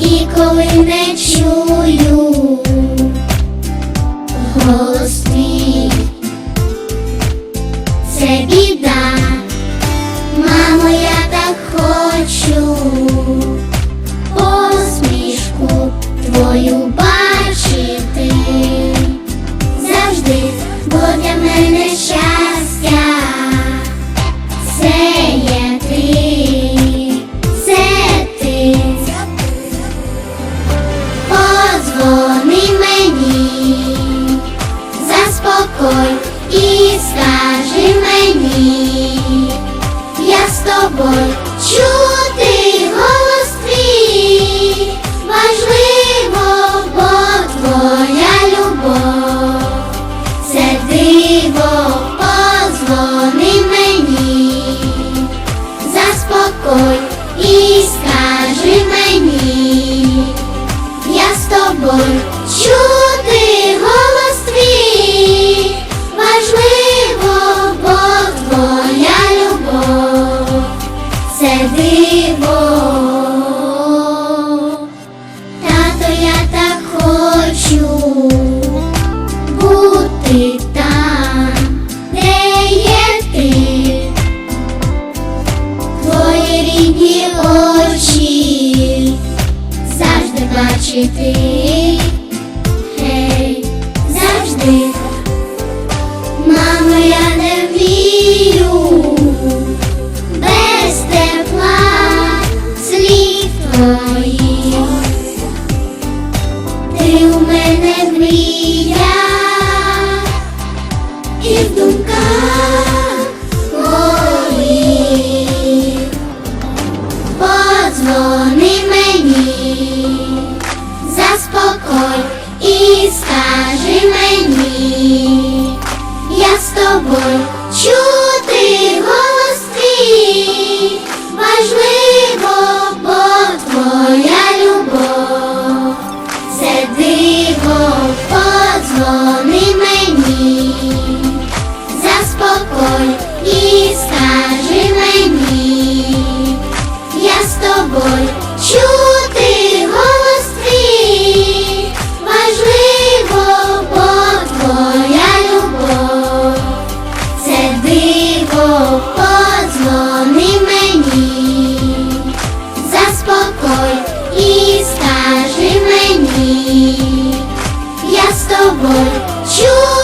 і коли не чую голос твій, це біда. Тобою диво. Тато, я так хочу бути там, де є ти, твої рідні очі завжди бачити, у мене мрія. І в думках моїх. Подзвони мені, подзвони мені, заспокой і скажи мені, я з тобою чую.